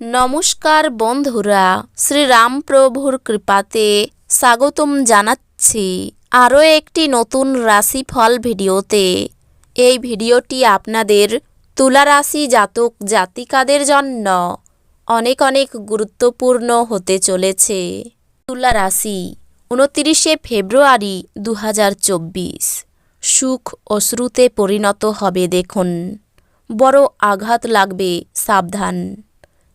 নমস্কার বন্ধুরা শ্রীরামপ্রভুর কৃপাতে স্বাগতম জানাচ্ছি আরও একটি নতুন রাশিফল ভিডিওতে। এই ভিডিওটি আপনাদের তুলা রাশি জাতক জাতিকাদের জন্য অনেক অনেক গুরুত্বপূর্ণ হতে চলেছে। তুলা রাশি উনতিরিশে ফেব্রুয়ারি দু হাজার চব্বিশ। সুখ অশ্রুতে পরিণত হবে দেখুন। বড় আঘাত লাগবে, সাবধান।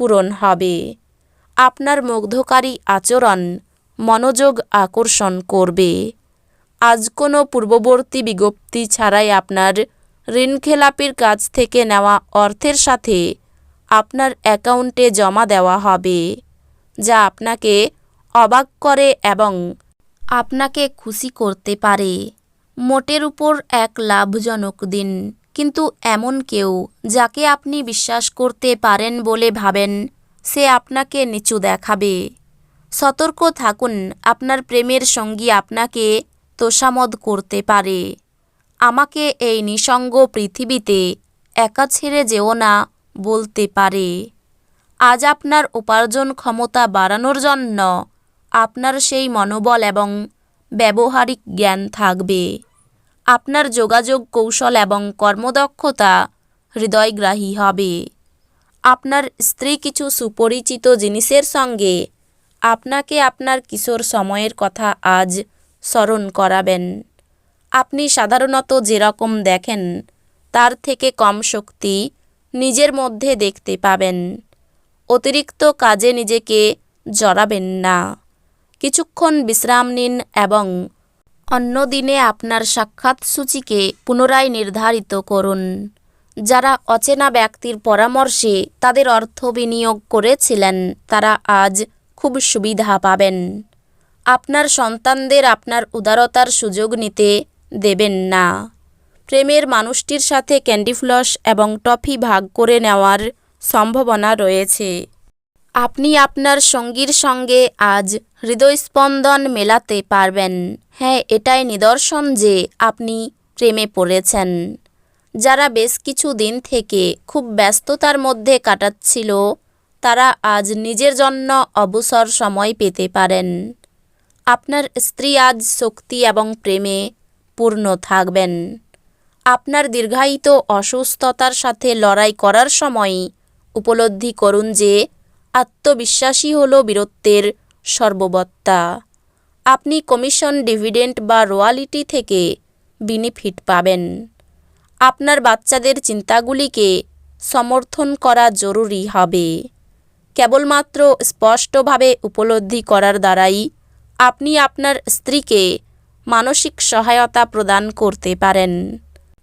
পূরণ হবে। আপনার মুগ্ধকারী আচরণ মনোযোগ আকর্ষণ করবে। আজ কোনো পূর্ববর্তী বিজ্ঞপ্তি ছাড়াই আপনার ঋণখেলাপির কাছ থেকে নেওয়া অর্থের সাথে আপনার অ্যাকাউন্টে জমা দেওয়া হবে, যা আপনাকে অবাক করে এবং আপনাকে খুশি করতে পারে। মোটের উপর এক লাভজনক দিন। কিন্তু এমন কেউ যাকে আপনি বিশ্বাস করতে পারেন বলে ভাবেন, সে আপনাকে নিচু দেখাবে। সতর্ক থাকুন, আপনার প্রেমের সঙ্গী আপনাকে তোষামদ করতে পারে। আমাকে এই নিসঙ্গ পৃথিবীতে একা ছেড়ে যেও না বলতে পারে। আজ আপনার উপার্জন ক্ষমতা বাড়ানোর জন্য আপনার সেই মনোবল এবং ব্যবহারিক জ্ঞান থাকবে। আপনার যোগাযোগ কৌশল এবং কর্মদক্ষতা হৃদয়গ্রাহী হবে। আপনার স্ত্রী কিছু সুপরিচিত জিনিসের সঙ্গে আপনাকে আপনার কিশোর সময়ের কথা আজ স্মরণ করাবেন। আপনি সাধারণত যেরকম দেখেন, তার থেকে কম শক্তি নিজের মধ্যে দেখতে পাবেন। অতিরিক্ত কাজে নিজেকে জড়াবেন না। কিছুক্ষণ বিশ্রাম নিন এবং অন্য দিনে আপনার সাক্ষাৎ সূচিকে পুনরায় নির্ধারিত করুন। যারা অচেনা ব্যক্তির পরামর্শে তাদের অর্থ বিনিয়োগ করেছিলেন, তারা আজ খুব সুবিধা পাবেন। আপনার সন্তানদের আপনার উদারতার সুযোগ নিতে দেবেন না। প্রেমের মানুষটির সাথে ক্যান্ডি ফ্লস এবং টফি ভাগ করে নেওয়ার সম্ভাবনা রয়েছে। আপনি আপনার সঙ্গীর সঙ্গে আজ হৃদয়স্পন্দন মেলাতে পারবেন। হ্যাঁ এটাই নিদর্শন যে আপনি প্রেমে পড়েছেন। যারা বেশ কিছু দিন থেকে খুব ব্যস্ততার মধ্যে কাটাচ্ছিল, তারা আজ নিজের জন্য অবসর সময় পেতে পারেন। আপনার স্ত্রী আজ শক্তি এবং প্রেমে পূর্ণ থাকবেন। আপনার দীর্ঘায়িত অসুস্থতার সাথে লড়াই করার সময় উপলব্ধি করুন যে আত্মবিশ্বাসী হল বীরত্বের সর্ববত্তা। আপনি কমিশন, ডিভিডেন্ট বা রোয়ালিটি থেকে বেনিফিট পাবেন। আপনার বাচ্চাদের চিন্তাগুলিকে সমর্থন করা জরুরি হবে। কেবলমাত্র স্পষ্টভাবে উপলব্ধি করার দ্বারাই আপনি আপনার স্ত্রীকে মানসিক সহায়তা প্রদান করতে পারেন।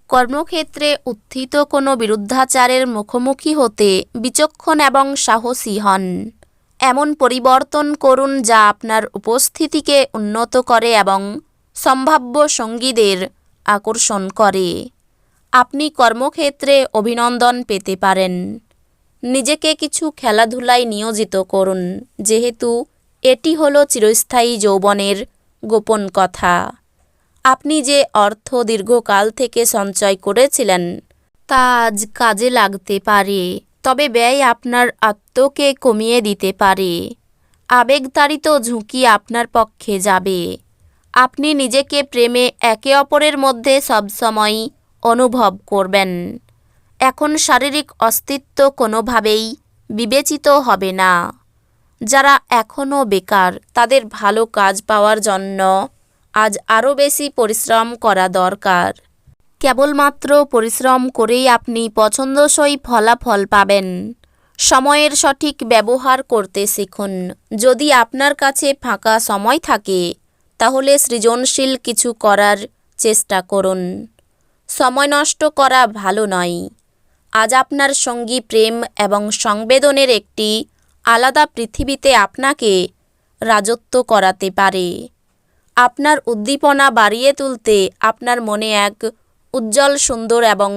কর্মক্ষেত্রে উত্থিত কোনো বিরুদ্ধাচারের মুখোমুখি হতে বিচক্ষণ এবং সাহসী হন। এমন পরিবর্তন করুন যা আপনার উপস্থিতিকে উন্নত করে এবং সম্ভাব্য সঙ্গীদের আকর্ষণ করে। আপনি কর্মক্ষেত্রে অভিনন্দন পেতে পারেন। নিজেকে কিছু খেলাধুলায় নিয়োজিত করুন, যেহেতু এটি হলো চিরস্থায়ী যৌবনের গোপন কথা। আপনি যে অর্থ দীর্ঘকাল থেকে সঞ্চয় করেছিলেন, তা আজ কাজে লাগতে পারে। তবে ব্যয় আপনার আত্মকে কমিয়ে দিতে পারে। আবেগতাড়িত ঝুঁকি আপনার পক্ষে যাবে। আপনি নিজেকে প্রেমে একে অপরের মধ্যে সবসময় অনুভব করবেন। এখন শারীরিক অস্তিত্ব কোনোভাবেই বিবেচিত হবে না। যারা এখনও বেকার, তাদের ভালো কাজ পাওয়ার জন্য আজ আরও বেশি পরিশ্রম করা দরকার। কেবলমাত্র পরিশ্রম করেই আপনি পছন্দসই ফলাফল পাবেন। সময়ের সঠিক ব্যবহার করতে শিখুন। যদি আপনার কাছে ফাঁকা সময় থাকে, তাহলে সৃজনশীল কিছু করার চেষ্টা করুন। সময় নষ্ট করা ভালো নয়। আজ আপনার সঙ্গী প্রেম এবং সংবেদনের একটি আলাদা পৃথিবীতে আপনাকে রাজত্ব করাতে পারে। আপনার উদ্দীপনা বাড়িয়ে তুলতে আপনার মনে এক উজ্জ্বল, সুন্দর এবং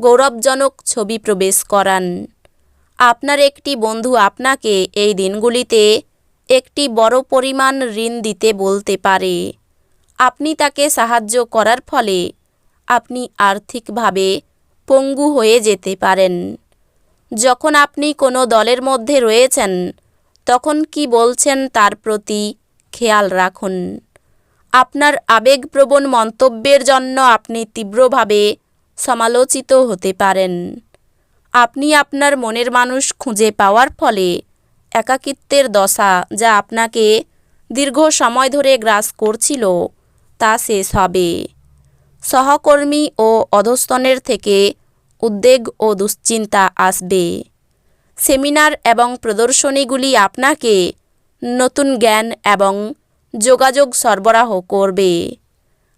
গৌরবজনক ছবি প্রবেশ করান। আপনার একটি বন্ধু আপনাকে এই দিনগুলিতে একটি বড় পরিমাণ ঋণ দিতে বলতে পারে। আপনি তাকে সাহায্য করার ফলে আপনি আর্থিকভাবে পঙ্গু হয়ে যেতে পারেন। যখন আপনি কোনো দলের মধ্যে রয়েছেন, তখন কি বলছেন তার প্রতি খেয়াল রাখুন। আপনার আবেগপ্রবণ মন্তব্যের জন্য আপনি তীব্রভাবে সমালোচিত হতে পারেন। আপনি আপনার মনের মানুষ খুঁজে পাওয়ার ফলে একাকিত্বের দশা যা আপনাকে দীর্ঘ সময় ধরে গ্রাস করছিল তা শেষ হবে। সহকর্মী ও অধস্তনের থেকে উদ্বেগ ও দুশ্চিন্তা আসবে। সেমিনার এবং প্রদর্শনীগুলি আপনাকে নতুন জ্ঞান এবং যোগাযোগ সরবরাহ করবে।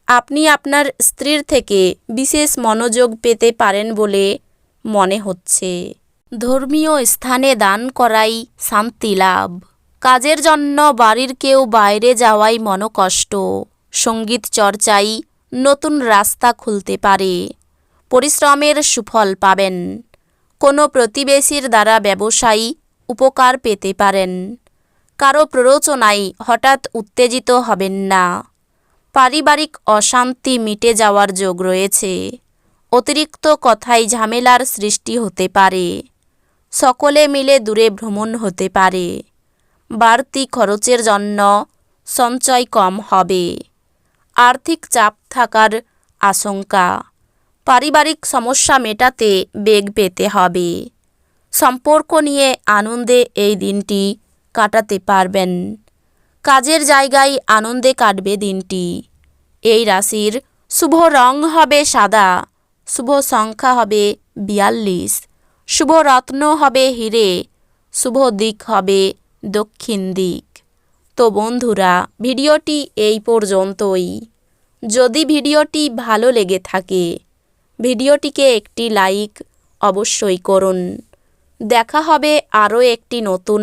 আপনি আপনার স্ত্রীর থেকে বিশেষ মনোযোগ পেতে পারেন বলে মনে হচ্ছে। ধর্মীয় স্থানে দান করাই শান্তি লাভ। কাজের জন্য বাড়ির কেউ বাইরে যাওয়াই মনকষ্ট। সংগীত চর্চাই নতুন রাস্তা খুলতে পারে। পরিশ্রমের সুফল পাবেন। কোনো প্রতিবেশীর দ্বারা ব্যবসায়ী উপকার পেতে পারেন। কারও প্ররোচনায় হঠাৎ উত্তেজিত হবেন না। পারিবারিক অশান্তি মিটে যাওয়ার যোগ রয়েছে। অতিরিক্ত কথায় ঝামেলার সৃষ্টি হতে পারে। সকলে মিলে দূরে ভ্রমণ হতে পারে। বাড়তি খরচের জন্য সঞ্চয় কম হবে। আর্থিক চাপ থাকার আশঙ্কা। পারিবারিক সমস্যা মেটাতে বেগ পেতে হবে। সম্পর্ক নিয়ে আনন্দে এই দিনটি কাটাতে পারবেন। কাজের জায়গায় আনন্দে কাটবে দিনটি। এই রাশির শুভ রং হবে সাদা, শুভ সংখ্যা হবে বিয়াল্লিশ, শুভ রত্ন হবে হিরে, শুভ দিক হবে দক্ষিণ দিক। তো বন্ধুরা, ভিডিওটি এই পর্যন্তই। যদি ভিডিওটি ভালো লেগে থাকে, ভিডিওটিকে একটি লাইক অবশ্যই করুন। দেখা হবে আরও একটি নতুন